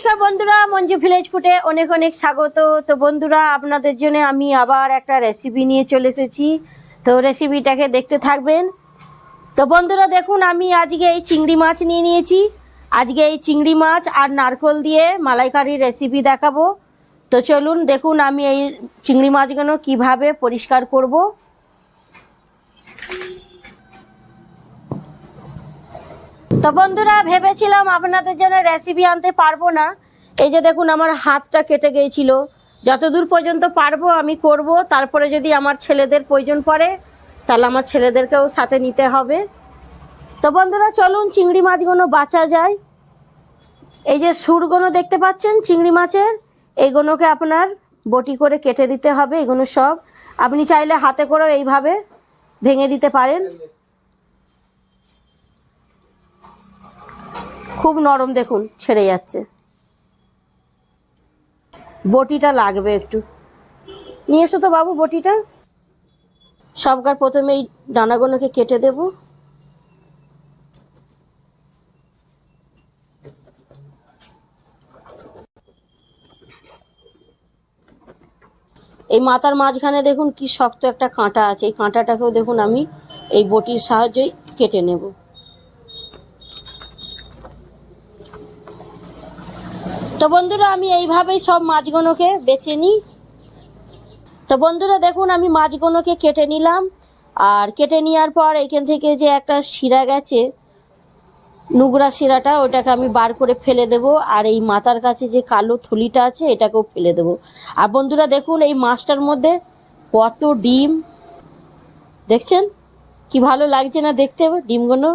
নমস্কার বন্ধুরা, মঞ্জু ভিলেজ ফুটে অনেক অনেক স্বাগত। তো বন্ধুরা, আপনাদের জন্য আমি আবার একটা রেসিপি নিয়ে চলে এসেছি। তো রেসিপিটাকে দেখতে থাকবেন। তো বন্ধুরা, দেখুন, আমি আজকে এই চিংড়ি মাছ নিয়ে নিয়েছি। আজকে এই চিংড়ি মাছ আর নারকল দিয়ে মালাইকারির রেসিপি দেখাবো। তো চলুন, দেখুন, আমি এই চিংড়ি মাছগুলো কীভাবে পরিষ্কার করব। তো বন্ধুরা, ভেবেছিলাম আপনাদের জন্য রেসিপি আনতে পারব না। এই যে দেখুন, আমার হাতটা কেটে গিয়েছিল। যতদূর পর্যন্ত পারব আমি করব। তারপরে যদি আমার ছেলেদের প্রয়োজন পড়ে, তাহলে আমার ছেলেদেরকেও সাথে নিতে হবে। তো বন্ধুরা, চলুন চিংড়ি মাছগুলো বাঁচা যায়। এই যে সুরগুলো দেখতে পাচ্ছেন, চিংড়ি মাছের, এইগুলোকে আপনার বটি করে কেটে দিতে হবে, এগুলো সব। আপনি চাইলে হাতে করেও এইভাবে ভেঙে দিতে পারেন। খুব নরম দেখুন, ছেড়ে যাচ্ছে। বটিটা লাগবে একটু। নিয়ে এসো তো বাবু বটিটা। সবকার প্রথমে এই ডানাগুলোকে কেটে দেব। এই মাথার মাঝখানে দেখুন কি শক্ত একটা কাঁটা আছে। এই কাঁটাটাকেও দেখুন আমি এই বটির সাহায্যেই কেটে নেব। তো বন্ধুরা, আমি এইভাবেই সব মাছগুলোকে বেছে নিই। তো বন্ধুরা, দেখুন, আমি মাছগুলোকে কেটে নিলাম। আর কেটে নেওয়ার পর এখান থেকে যে একটা শিরা গেছে নুগরা শিরাটা, ওটাকে আমি বার করে ফেলে দেব। আর এই মাথার কাছে যে কালো থলিটা আছে, এটাকেও ফেলে দেব। আর বন্ধুরা, দেখুন, এই মাছটার মধ্যে কত ডিম। দেখছেন? কি ভালো লাগছে না দেখতে? ডিমগুলো।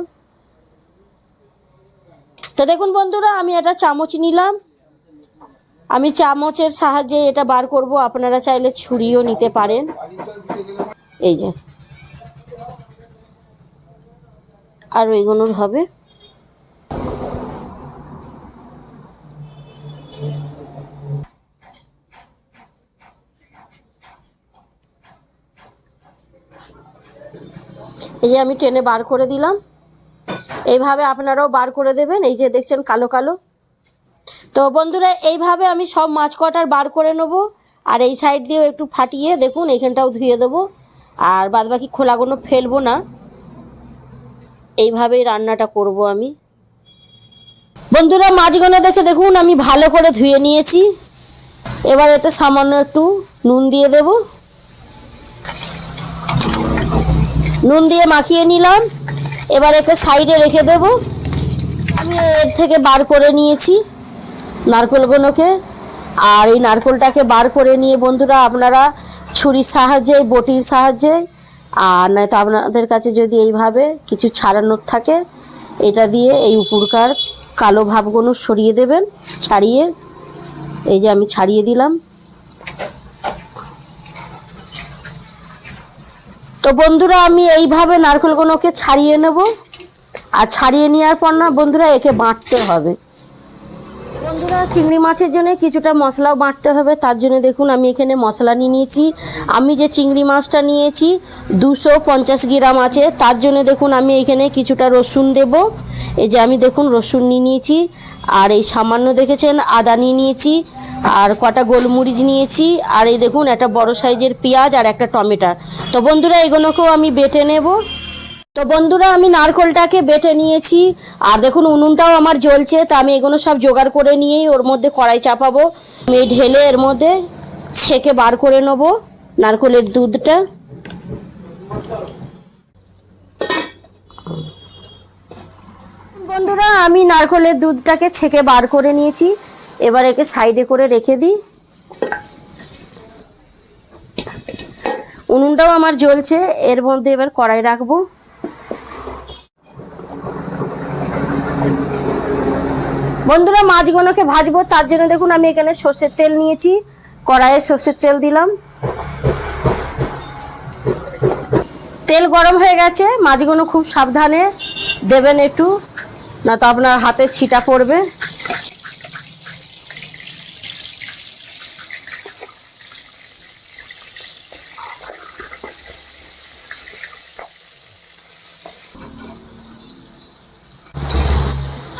তো দেখুন, বন্ধুরা, আমি একটা চামচ নিলাম। আমি চামচের সাহায্যে এটা বার করব, আপনারা চাইলে ছুরিও নিতে পারেন। এই যে। আর ওইগুলোর হবে। এই যে আমি টেনে বার করে দিলাম। এইভাবে আপনারাও বার করে দেবেন। এই যে দেখছেন কালো কালো। তো বন্ধুরা, এইভাবে আমি সব মাছ কটার বার করে নেব। আর এই সাইড দিয়েও একটু ফাটিয়ে দেখুন, এখানটাও ধুয়ে দেবো। আর বাদ বাদবাকি খোলাগুলো ফেলব না। এইভাবেই রান্নাটা করব আমি। বন্ধুরা, মাছগুলো দেখে দেখুন, আমি ভালো করে ধুয়ে নিয়েছি। এবার এতে সামান্য একটু নুন দিয়ে দেব। নুন দিয়ে মাখিয়ে নিলাম। এবার একে সাইডে রেখে দেব। আমি এর থেকে বার করে নিয়েছি। নারকেলগুলোকে। আর এই নারকেলটাকে বার করে নিয়ে বন্ধুরা আপনারা ছুরির সাহায্যে, বটির সাহায্যে, আর নয়তো আপনাদের কাছে যদি এইভাবে কিছু ছাড়ানোর থাকে, এটা দিয়ে এই উপরকার কালো ভাবগুলো সরিয়ে দেবেন, ছাড়িয়ে, এই যে আমি ছাড়িয়ে দিলাম। তো বন্ধুরা আমি এইভাবে নারকেলগুলোকে ছাড়িয়ে নেব। আর ছাড়িয়ে নেওয়ার পর না বন্ধুরা একে বাঁটতে হবে। বন্ধুরা, চিংড়ি মাছের জন্য কিছুটা মশলাও বাঁটতে হবে। তার জন্য দেখুন, আমি এখানে মশলা নিয়ে নিয়েছি। আমি যে চিংড়ি মাছটা নিয়েছি, দুশো পঞ্চাশ গ্রাম আছে। তার জন্য দেখুন, আমি এখানে কিছুটা রসুন দেব। এই যে আমি দেখুন, রসুন নিয়ে নিয়েছি। আর এই সামান্য দেখেছেন, আদা নিয়ে নিয়েছি। আর কটা গোলমরিচ নিয়েছি। আর এই দেখুন, একটা বড় সাইজের পেঁয়াজ আর একটা টমেটো। তো বন্ধুরা, এগুলোকেও আমি বেটে নেব। তো বন্ধুরা, আমি নারকলটাকে বেটে নিয়েছি। আর দেখুন, উনুনটাও আমার জ্বলছে, তা আমি এগুলো সব জোগাড় করে নিয়েই ওর মধ্যে কড়াই চাপাবো। আমি ঢেলে এর মধ্যে ছেঁকে বার করে নেব নারকলের দুধটা। বন্ধুরা, আমি নারকলের দুধটাকে ছেঁকে বার করে নিয়েছি। এবার একে সাইডে করে রেখে দিই। উনুনটাও আমার জ্বলছে, এর মধ্যে এবার কড়াই রাখব। বন্ধুরা, মাছগুলোকে ভাজবো। তার জন্য দেখুন, আমি এখানে সর্ষের তেল নিয়েছি। কড়াইয়ে সর্ষের তেল দিলাম। তেল গরম হয়ে গেছে। মাছগুলো খুব সাবধানে দেবেন একটু। না তো আপনার হাতে ছিটা পড়বে।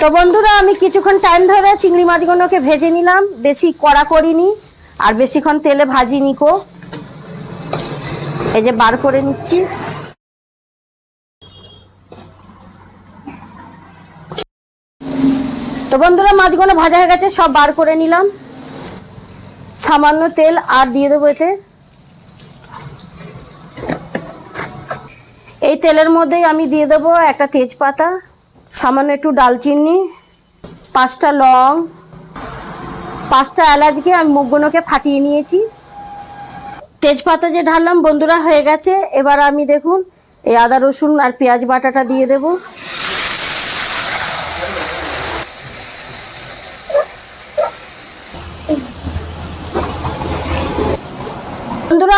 তো বন্ধুরা, আমি কিছুক্ষণ টাইম ধরে চিংড়ি মাছগুলোকে ভেজে নিলাম। বেশি কড়া করিনি, আর বেশিক্ষণ তেলে ভাজিনি কো। এই যে বার করে নিচ্ছি। তো বন্ধুরা, মাছগুলো ভাজা হয়ে গেছে, সব বার করে নিলাম। সামান্য তেল আর দিয়ে দেবো এতে। এই তেলের মধ্যেই আমি দিয়ে দেবো একটা তেজপাতা। সামান্য একটু ডালচিনি, পাঁচটা লং, পাঁচটা এলাচকে আমি মুখগুলোকে ফাটিয়ে নিয়েছি। তেজপাতা যে ঢাললাম, বন্ধুরা, হয়ে গেছে। এবার আমি দেখুন, এই আদা রসুন আর পেঁয়াজ বাটাটা দিয়ে দেবো।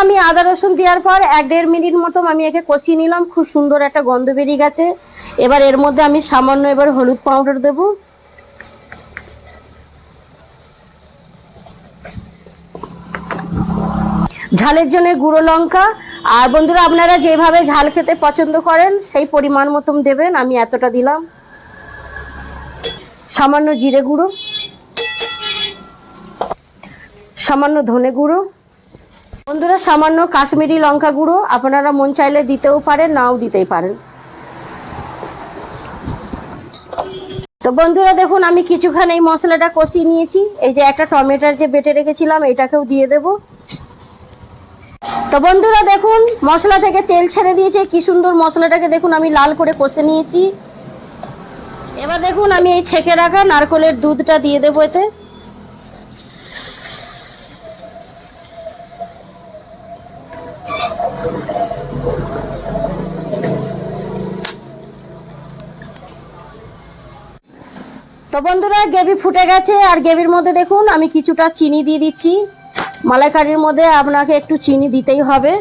আমি আদা রসুন দেওয়ার পর এক দেড় মিনিট মতো আমি একে কষিয়ে নিলাম। খুব সুন্দর একটা গন্ধ বেরিয়ে গেছে। এবার এর মধ্যে আমি সামান্য এবার হলুদ পাউডার দেবো। ঝালের জন্য গুঁড়ো লঙ্কা। আর বন্ধুরা, আপনারা যেভাবে ঝাল খেতে পছন্দ করেন, সেই পরিমাণ মতন দেবেন। আমি এতটা দিলাম। সামান্য জিরে গুঁড়ো। সামান্য ধনে গুঁড়ো। বন্ধুরা, সামান্য কাশ্মীরি লঙ্কা গুঁড়ো আপনারা মন চাইলে দিতেও পারেন, নাও দিতেই পারেন। তো বন্ধুরা, দেখুন, আমি কিছুক্ষণ এই মশলাটা কষিয়ে নিয়েছি। এই যে একটা টমেটোর যে বেটে রেখেছিলাম, এটাকেও দিয়ে দেব। তো বন্ধুরা, দেখুন, মশলা থেকে তেল ছেড়ে দিয়েছে। কি সুন্দর মশলাটাকে দেখুন, আমি লাল করে কষে নিয়েছি। এবার দেখুন, আমি এই ছেঁকে রাখা নারকলের দুধটা দিয়ে দেবো এতে। তো বন্ধুরা, গ্রেভি ফুটে গেছে। আর গ্রেভির মধ্যে দেখুন, আমি কিছুটা চিনি দিয়ে দিচ্ছি। মালাইকারির মধ্যে আপনাকে একটু চিনি দিতেই হবে।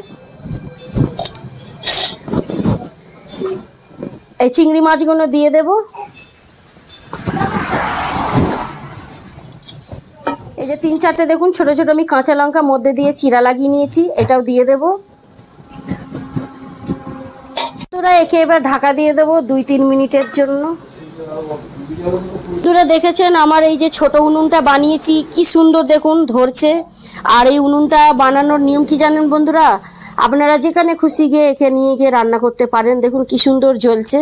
এই চিংড়ি মাছগুলো দিয়ে দেব। এই যে তিন চারটে দেখুন, ছোট ছোট আমি কাঁচা লঙ্কা মধ্যে দিয়ে চিরা লাগিয়ে নিয়েছি, এটাও দিয়ে দেব। তোরা একে এবার ঢাকা দিয়ে দেবো দুই তিন মিনিটের জন্য। বন্ধুরা দেখেছেন আমার এই যে ছোট উনুনটা বানিয়েছি, কি সুন্দর দেখুন, ধরছে। আর এই উনুনটা বানানোর নিয়ম কি জানেন বন্ধুরা? আপনারা যেখানে খুশি গিয়ে একে নিয়ে গিয়ে রান্না করতে পারেন, দেখুন কি সুন্দর জ্বলছে।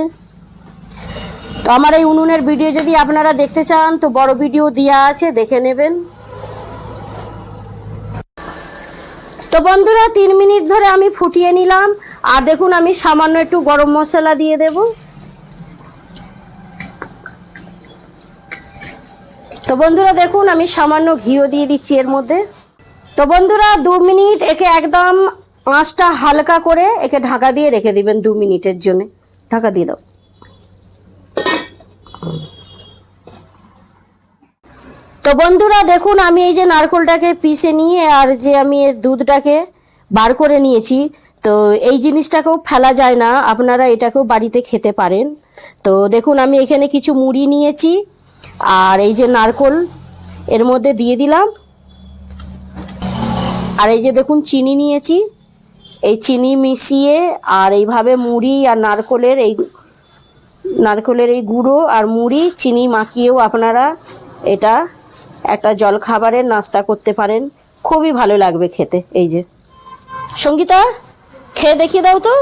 তো আমার এই উনুনের ভিডিও যদি আপনারা দেখতে চান, তো বড় ভিডিও দেওয়া আছে, দেখে নেবেন। তো বন্ধুরা, তিন মিনিট ধরে আমি ফুটিয়ে নিলাম। আর দেখুন, আমি সামান্য একটু গরম মশলা দিয়ে দেবো। তো বন্ধুরা দেখুন, আমি সামান্য ঘিও দিয়ে দিচ্ছি এর মধ্যে। তো বন্ধুরা, দু মিনিট একে একদম আঁচটা হালকা করে একে ঢাকা দিয়ে রেখে দিবেন দু মিনিটের জন্য। ঢাকা দিয়ে দাও। তো বন্ধুরা দেখুন, আমি এই যে নারকোলটাকে পিষে নিয়ে আর যে আমি এর দুধটাকে বার করে নিয়েছি, তো এই জিনিসটাকেও ফেলা যায় না। আপনারা এটাকেও বাড়িতে খেতে পারেন। তো দেখুন, আমি এখানে কিছু মুড়ি নিয়েছি। আর এই যে নারকোল, এর মধ্যে দিয়ে দিলাম। আর এই যে দেখুন, চিনি নিয়েছি। এই চিনি মিশিয়ে আর এইভাবে মুড়ি আর নারকোলের এই নারকোলের এই গুঁড়ো আর মুড়ি, চিনি মাখিয়েও আপনারা এটা একটা জলখাবারের নাস্তা করতে পারেন। খুবই ভালো লাগবে খেতে, এই যে। সঙ্গীতা, খেয়ে দেখিয়ে দাও তো।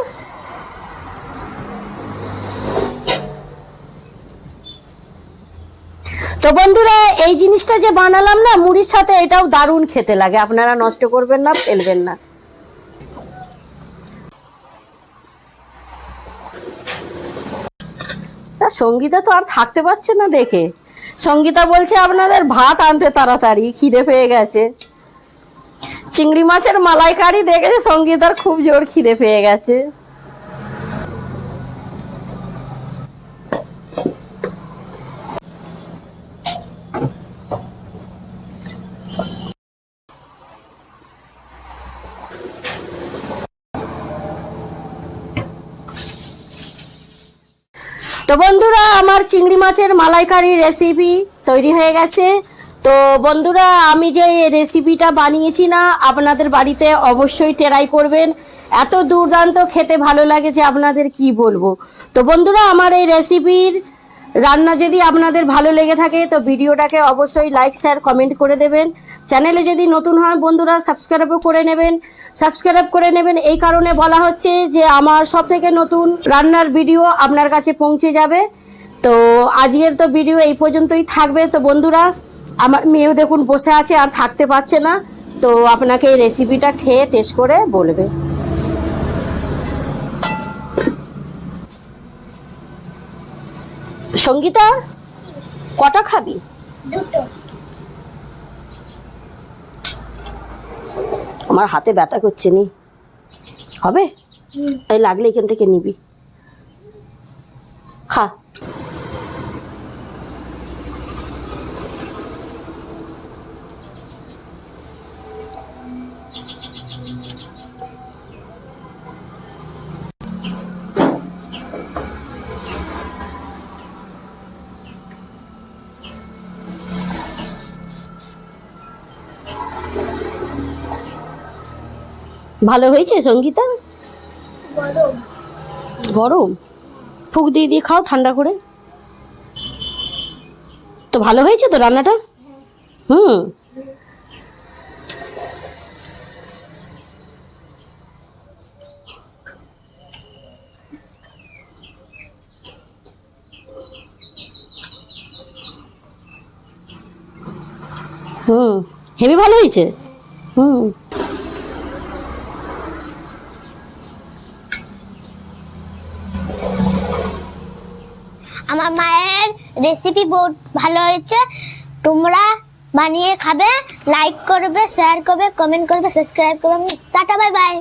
তো বন্ধুরা, এই জিনিসটা যে বানালাম না, মুড়ির সাথে এটাও দারুণ খেতে লাগে। আপনারা নষ্ট করবেন না, ফেলবেন না। সঙ্গীতা তো আর থাকতে পারছে না দেখে। সঙ্গীতা বলছে, আপনাদের ভাত আনতে তাড়াতাড়ি, খিদে পেয়ে গেছে। চিংড়ি মাছের মালাইকারি দেখেছে সঙ্গীতার খুব জোর খিদে পেয়ে গেছে তো বন্ধুরা আমার চিংড়ি মাছের মালাইকারি রেসিপি তৈরি হয়ে গেছে। তো বন্ধুরা, আমি যে রেসিপিটা বানিয়েছি না, আপনাদের বাড়িতে অবশ্যই ট্রাই করবেন। এত দুর্দান্ত খেতে ভালো লাগে যে আপনাদের কি বলব। তো বন্ধুরা, আমার এই রেসিপির রান্না যদি আপনাদের ভালো লেগে থাকে, তো ভিডিওটাকে অবশ্যই লাইক শেয়ার কমেন্ট করে দেবেন। চ্যানেলে যদি নতুন হয় বন্ধুরা সাবস্ক্রাইবও করে নেবেন। সাবস্ক্রাইব করে নেবেন এই কারণে বলা হচ্ছে যে আমার সব থেকে নতুন রান্নার ভিডিও আপনার কাছে পৌঁছে যাবে। তো আজকের তো ভিডিও এই পর্যন্তই থাকবে। তো বন্ধুরা আমার মেয়েও দেখুন বসে আছে আর থাকতে পারছে না। তো আপনাকে এই রেসিপিটা খেয়ে টেস্ট করে বলবে। সঙ্গীতা কটা খাবি? আমার হাতে ব্যথা করছে নি। হবে? এই লাগলে এখান থেকে নিবি। খা। ভালো হয়েছে সঙ্গীতা? গরম। ফুক দিয়ে দিয়ে খাও ঠান্ডা করে। তো ভালো হয়েছে তো রান্নাটা? হুম। হুম। হেভি ভালো হয়েছে? হুম। আমার মায়ের রেসিপি বহুত ভালো হয়েছে। তোমরা বানিয়ে খাবে লাইক করবে শেয়ার করবে কমেন্ট করবে সাবস্ক্রাইব করবে। Tata bye bye